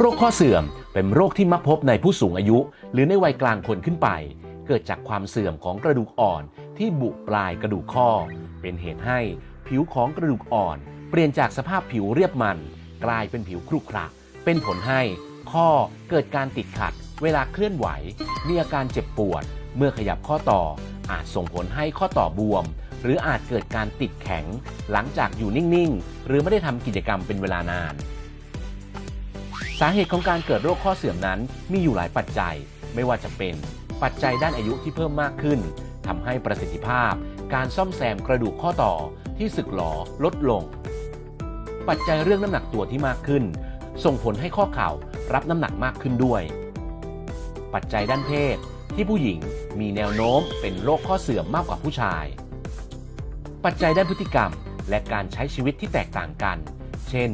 โรคข้อเสื่อมเป็นโรคที่มักพบในผู้สูงอายุ หรือในวัยกลางคนขึ้นไป เกิดจากความเสื่อมของกระดูกอ่อนที่บุปลายกระดูกข้อ เป็นเหตุให้ผิวของกระดูกอ่อน เปลี่ยนจากสภาพผิวเรียบมัน กลายเป็นผิวครุขระเป็นผลให้ข้อเกิดการติดขัด เวลาเคลื่อนไหว มีอาการเจ็บปวด เมื่อขยับข้อต่อ อาจส่งผลให้ข้อต่อบวม หรืออาจเกิดการติดแข็ง หลังจากอยู่นิ่ง ๆ หรือไม่ได้ทำกิจกรรมเป็นเวลานาน สาเหตุของการเกิดโรคข้อเสื่อมนั้นมีอยู่หลายปัจจัย ไม่ว่าจะเป็น ปัจจัยด้านอายุที่เพิ่มมากขึ้นทำให้ประสิทธิภาพ การซ่อมแซมกระดูกข้อต่อที่สึกหรอลดลง ปัจจัยเรื่องน้ำหนักตัวที่มากขึ้น ส่งผลให้ข้อเข่ารับน้ำหนักมากขึ้นด้วย ปัจจัยด้านเพศที่ผู้หญิงมีแนวโน้มเป็นโรคข้อเสื่อมมากกว่าผู้ชาย ปัจจัยด้านพฤติกรรมและการใช้ชีวิตที่แตกต่างกัน เช่น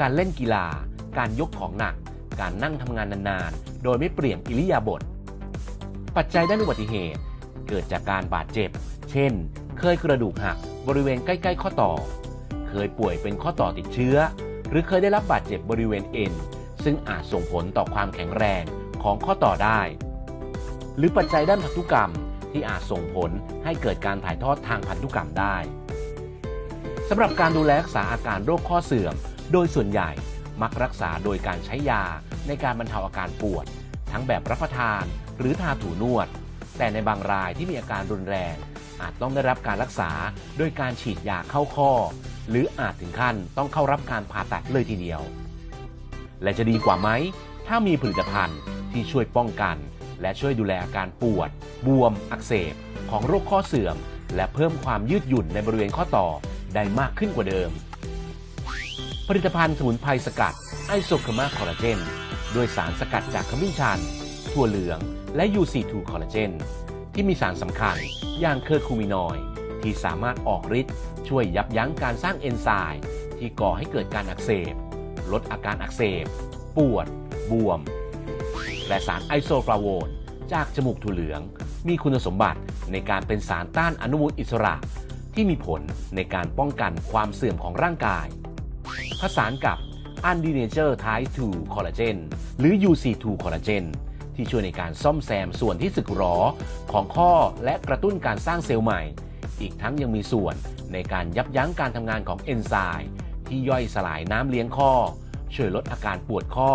การเล่นกีฬา การยกของหนัก การนั่งทำงานนานๆ โดยไม่เปลี่ยนอิริยาบถ ปัจจัยด้านอุบัติเหตุ เกิดจากการบาดเจ็บ เช่น เคยกระดูกหักบริเวณใกล้ๆ ข้อต่อ เคยป่วยเป็นข้อต่อติดเชื้อ หรือเคยได้รับบาดเจ็บบริเวณเอ็น ซึ่งอาจส่งผลต่อความแข็งแรงของข้อต่อได้ หรือปัจจัยด้านพันธุกรรมที่อาจส่งผลให้เกิดการถ่ายทอดทางพันธุกรรมได้สำหรับการดูแลรักษาอาการโรคข้อเสื่อม โดยส่วนใหญ่ มักรักษาโดยการใช้ยาในการบรรเทาอาการปวด ทั้งแบบรับประทานหรือทาถูนวด แต่ในบางรายที่มีอาการรุนแรง อาจต้องได้รับการรักษาโดยการฉีดยาเข้าข้อ หรืออาจถึงขั้นต้องเข้ารับการผ่าตัดเลยทีเดียว และจะดีกว่าไหม ถ้ามีผลิตภัณฑ์ที่ช่วยป้องกัน และช่วยดูแลอาการปวด บวม อักเสบ ของโรคข้อเสื่อม และเพิ่มความยืดหยุ่นในบริเวณข้อต่อได้มากขึ้นกว่าเดิม ผลิตภัณฑ์สมุนไพรสกัดไอโซเคมาคอลลาเจนด้วยสารสกัดจากขมิ้นชัน ถั่วเหลือง และ UC2 คอลลาเจน ที่มีสารสำคัญอย่างเคอร์คูมินอยที่สามารถออกฤทธิ์ช่วยยับยั้งการสร้างเอนไซม์ที่ก่อให้เกิดการอักเสบ ลดอาการอักเสบ ปวด บวม และสารไอโซฟลาโวนจากจมูกถั่วเหลือง มีคุณสมบัติในการเป็นสารต้านอนุมูลอิสระ ที่มีผลในการป้องกันความเสื่อมของร่างกาย ผสานกับ u n d e n a t u r e Type 2 Collagen หรือ UC2 Collagen ที่ช่วยในการซ่อมแซมส่วนที่สึกหรอของข้อและกระตุ้นการสร้างเซลล์ใหม่ อีกทั้งยังมีส่วนในการยับยั้งการทำงานของเอนไซม์ที่ย่อยสลายน้ำเลี้ยงข้อ ช่วยลดอาการปวดข้อ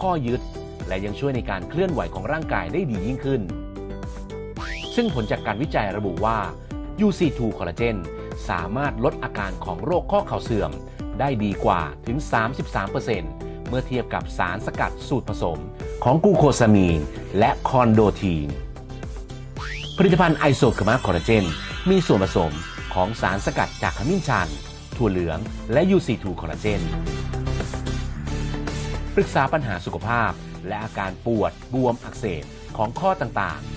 ข้อยึด และยังช่วยในการเคลื่อนไหวของร่างกายได้ดียิ่งขึ้น ซึ่งผลจากการวิจัยระบุว่า UC2 Collagen สามารถลดอาการของโรคข้อเข่าเสื่อม ได้ดีกว่าถึง 33%เมื่อเทียบกับสารสกัดสูตรผสมของกูโคซามีน และคอนโดทีน ผลิตภัณฑ์ไอโซเคมาคอลลาเจน มีส่วนผสมของสารสกัดจากขมิ้นชัน ถั่วเหลืองและ UC2 คอลลาเจน ปรึกษาปัญหาสุขภาพและอาการปวดบวมอักเสบของข้อต่างๆ